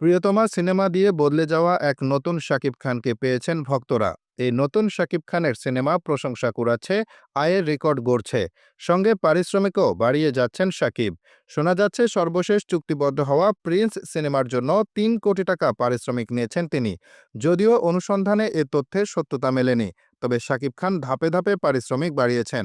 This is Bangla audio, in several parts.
প্রিয়তমা সিনেমা দিয়ে বদলে যাওয়া এক নতুন শাকিব খানকে পেয়েছেন ভক্তরা। এই নতুন শাকিব খানের সিনেমা প্রশংসা কুড়াচ্ছে, আয়ের রেকর্ড গড়ছে। সঙ্গে পারিশ্রমিকও বাড়িয়ে যাচ্ছেন শাকিব। শোনা যাচ্ছে, সর্বশেষ চুক্তিবদ্ধ হওয়া প্রিন্স সিনেমার জন্য তিন কোটি টাকা পারিশ্রমিক নিয়েছেন তিনি। যদিও অনুসন্ধানে এ তথ্যের সত্যতা মেলেনি, তবে শাকিব খান ধাপে ধাপে পারিশ্রমিক বাড়িয়েছেন।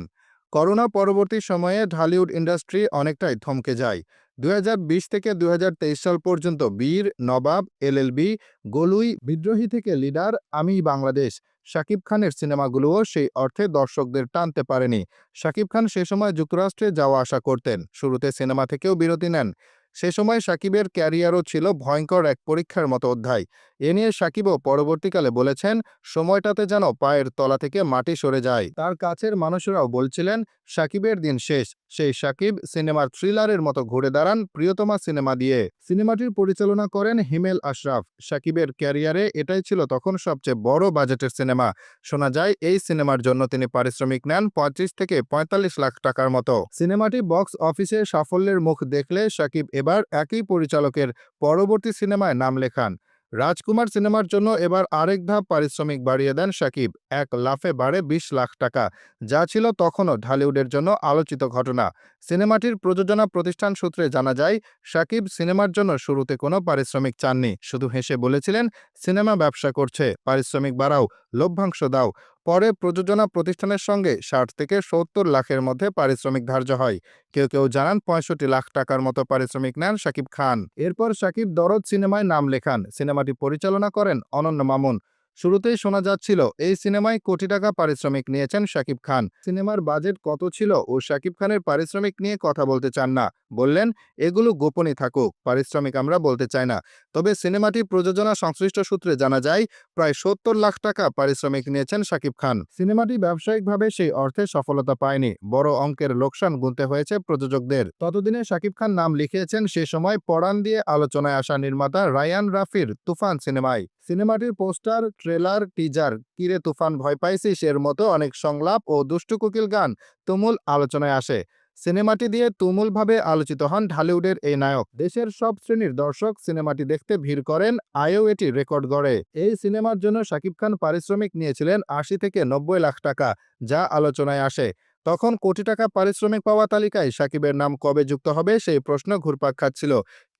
করোনা পরবর্তী সময়ে ঢালিউড ইন্ডাস্ট্রি অনেকটাই থমকে যায়। দুই হাজার বিশ থেকে দুই হাজার তেইশ সাল পর্যন্ত বীর, নবাব এলএলবি গলুই, বিদ্রোহী থেকে লিডার, আমি বাংলাদেশ, শাকিব খানের সিনেমাগুলোও সেই অর্থে দর্শকদের টানতে পারেনি। শাকিব খান সে সময় যুক্তরাষ্ট্রে যাওয়া আসা করতেন। শুরুতে সিনেমা থেকেও বিরতি নেন। সে সময় শাকিবের ক্যারিয়ারও ছিল ভয়ঙ্কর এক পরীক্ষার মতো অধ্যায়। এ নিয়ে সাকিবও পরবর্তীকালে বলেছেন, সময়টাতে যেন পায়ের তলা থেকে মাটি সরে যায়। তার কাছের মানুষেরাও বলছিলেন, সাকিবের দিন শেষ। সেই সাকিব সিনেমার থ্রিলারের মতো ঘুরে দাঁড়ান প্রিয়তমা সিনেমা দিয়ে। সিনেমাটির পরিচালনা করেন হিমেল আশরাফ। সাকিবের ক্যারিয়ারে এটাই ছিল তখন সবচেয়ে বড় বাজেটের সিনেমা। শোনা যায়, এই সিনেমার জন্য তিনি পারিশ্রমিক নেন পঁয়ত্রিশ থেকে পঁয়তাল্লিশ লাখ টাকার মতো। সিনেমাটি বক্স অফিসে সাফল্যের মুখ দেখলে শাকিব এবার একই পরিচালকের পরবর্তী সিনেমায় নাম লেখান। রাজকুমার সিনেমার জন্য এবার আরেক ধাপ পারিশ্রমিক বাড়িয়ে দেন শাকিব এক লাফে বাড়ে বিশ লাখ টাকা, যা ছিল তখনও ঢালিউডের জন্য আলোচিত ঘটনা। সিনেমাটির প্রযোজনা প্রতিষ্ঠান সূত্রে জানা যায় শাকিব সিনেমার জন্য শুরুতে কোনো পারিশ্রমিক চাননি। শুধু হেসে বলেছিলেন, সিনেমা ব্যবসা করছে, পারিশ্রমিক বাড়াও, লভ্যাংশ দাও। পরে প্রযোজনা প্রতিষ্ঠানের সঙ্গে ষাট থেকে সত্তর লাখের মধ্যে পারিশ্রমিক ধার্য হয়। কেউ কেউ জানান পঁয়ষট্টি লাখ টাকার মতো পারিশ্রমিক নেন শাকিব খান। এরপর শাকিব দরদ সিনেমায় নাম লেখান। সিনেমাটি পরিচালনা করেন অনন্য মামুন। শুরুতেই শোনা যাচ্ছিল, এই সিনেমায় কোটি টাকা পারিশ্রমিক নিয়েছেন শাকিব খান। সিনেমার বাজেট কত ছিল ও শাকিব খানের পারিশ্রমিক নিয়ে কথা বলতে চান না। বললেন, এগুলো গোপনই থাকুক, পারিশ্রমিক আমরা বলতে চাই না। তবে সিনেমাটি প্রযোজনা সংশ্লিষ্ট সূত্রে জানা যায়, প্রায় সত্তর লাখ টাকা পারিশ্রমিক নিয়েছেন শাকিব খান। সিনেমাটি ব্যবসায়িকভাবে সেই অর্থে সফলতা পায়নি, বড় অঙ্কের লোকসান গুনতে হয়েছে প্রযোজকদের। ততদিনে শাকিব খান নাম লিখিয়েছেন, সে সময় পড়ান দিয়ে আলোচনায় আসা নির্মাতা রায়ান রাফির তুফান সিনেমায়। সিনেমাটির পোস্টার, ট্রেলার, টিজার কিরে তুফান ভয় পাইছিস? এর মতো অনেক সংলাপ ও দুষ্টু কোকিল গান তুমুল আলোচনায় আসে। সিনেমাটি দিয়ে তুমুলভাবে আলোচিত হন ঢালিউডের এই নায়ক। দেশের সব শ্রেণির দর্শক সিনেমাটি দেখতে ভিড় করেন আয়ও এটি রেকর্ড গড়ে। এই সিনেমার জন্য শাকিব খান পারিশ্রমিক নিয়েছিলেন আশি থেকে নব্বই লাখ টাকা, যা আলোচনায় আসে। তখন কোটি টাকা পারিশ্রমিক পাওয়া তালিকায় সাকিবের নাম কবে যুক্ত হবে সেই প্রশ্ন ঘুরপাক খাচ্ছিল।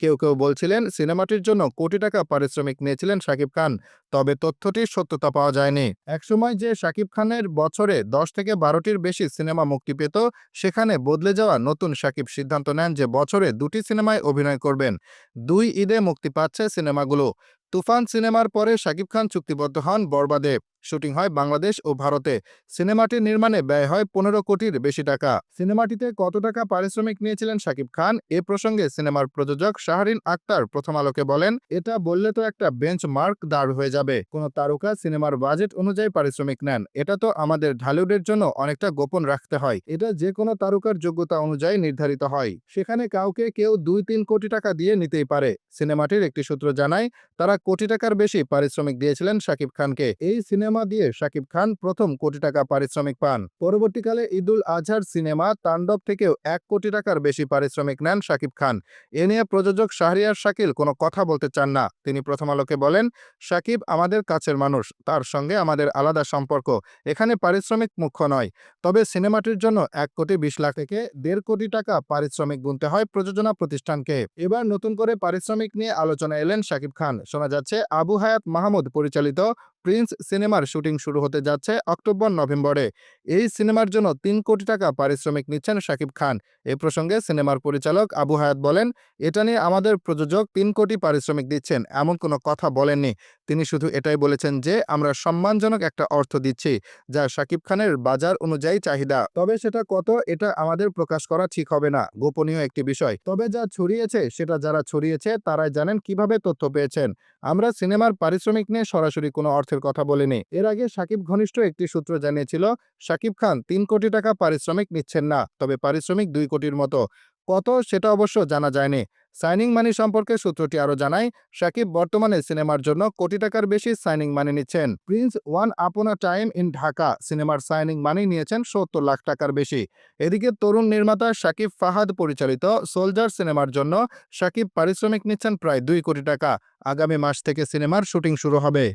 কেউ কেউ বলছিলেন, সিনেমাটির জন্য কোটি টাকা পারিশ্রমিক নিয়েছিলেন শাকিব খান, তবে তথ্যটির সত্যতা পাওয়া যায়নি। একসময় যে শাকিব খানের বছরে দশ থেকে বারোটির বেশি সিনেমা মুক্তি পেত, সেখানে বদলে যাওয়া নতুন সাকিব সিদ্ধান্ত নেন যে বছরে দুটি সিনেমায় অভিনয় করবেন। দুই ঈদে মুক্তি পাচ্ছে সিনেমাগুলো। তুফান সিনেমার পরে শাকিব খান চুক্তিবদ্ধ হন বরবাদে। শুটিং হয় বাংলাদেশ ও ভারতে। সিনেমাটি নির্মাণে ব্যয় হয় পনেরো কোটির বেশি টাকা। সিনেমাটিতে কত টাকা পারিশ্রমিক নিয়েছিলেন শাকিব খান? এ প্রসঙ্গে সিনেমার প্রযোজক শাহরিন আক্তার প্রথম আলোকে বলেন, এটা বললে তো একটা বেঞ্চ মার্ক দাঁড় হয়ে যাবে। কোন তারকা সিনেমার বাজেট অনুযায়ী পারিশ্রমিক নেন। এটা তো আমাদের ঢালিউডের জন্য অনেকটা গোপন রাখতে হয়। এটা যে কোনো তারকার যোগ্যতা অনুযায়ী নির্ধারিত হয়। সেখানে কাউকে কেউ দুই তিন কোটি টাকা দিয়ে নিতেই পারে। সিনেমাটির একটি সূত্র জানায়, তারা কোটি টাকার বেশি পারিশ্রমিক দিয়েছিলেন শাকিব খানকে। এই সিনেমা দিয়ে শাকিব খান প্রথম কোটি টাকা পারিশ্রমিক পান। পরবর্তীকালে ঈদুল আজহার সিনেমা তাণ্ডব থেকেও এক কোটি টাকার বেশি পারিশ্রমিক নেন শাকিব খান। এ নিয়ে প্রযোজক শাহরিয়ার শাকিল কোনো কথা বলতে চান না। তিনি প্রথম আলোকে বলেন, শাকিব আমাদের কাছের মানুষ, তার সঙ্গে আমাদের আলাদা সম্পর্ক। এখানে পারিশ্রমিক মুখ্য নয়। তবে সিনেমাটির জন্য এক কোটি বিশ লাখ থেকে দেড় কোটি টাকা পারিশ্রমিক গুনতে হয় প্রযোজনা প্রতিষ্ঠানকে। এবার নতুন করে পারিশ্রমিক নিয়ে আলোচনা এলেন শাকিব খান। শোনা যাচ্ছে, আবু হায়াত মাহমুদ পরিচালিত প্রিন্স সিনেমার শুটিং শুরু হতে যাচ্ছে অক্টোবর, নভেম্বরে। এই সিনেমার জন্য তিন কোটি টাকা পারিশ্রমিক নিচ্ছেন শাকিব খান। এ প্রসঙ্গে সিনেমার পরিচালক আবু হায়াত বলেন, এটা নিয়ে আমাদের প্রযোজক তিন কোটি পারিশ্রমিক দিচ্ছেন, এমন কোনো কথা বলেননি। তিনি শুধু এটাই বলেছেন যে, আমরা সম্মানজনক একটা অর্থ দিচ্ছি, যা শাকিব খানের বাজার অনুযায়ী চাহিদা। তবে সেটা কত, এটা আমাদের প্রকাশ করা ঠিক হবে না, গোপনীয় একটি বিষয়। তবে যা ছড়িয়েছে, সেটা যারা ছড়িয়েছে, তারাই জানেন কীভাবে তথ্য পেয়েছেন। আমরা সিনেমার পারিশ্রমিক নিয়ে সরাসরি কোনো অর্থের কথা বলেনি। এর আগে সাকিব ঘনিষ্ঠ একটি সূত্র জানিয়েছিল শাকিব খান তিন কোটি টাকা পারিশ্রমিক নিচ্ছেন না, তবে পারিশ্রমিক দুই কোটির মতো। কত সেটা অবশ্য জানা যায়নি। সাইনিং মানি সম্পর্কে সূত্রটি আরও জানায় শাকিব বর্তমানে সিনেমার জন্য কোটি টাকার বেশি সাইনিং মানি নিচ্ছেন। Prince once upon time in Dhaka সিনেমার সাইনিং মানি নিয়েছেন সত্তর লাখ টাকার বেশি। এদিকে তরুণ নির্মাতা শাকিব ফাহাদ পরিচালিত সোলজার সিনেমার জন্য শাকিব পারিশ্রমিক নিচ্ছেন প্রায় দুই কোটি টাকা। আগামী মাস থেকে সিনেমার শুটিং শুরু হবে।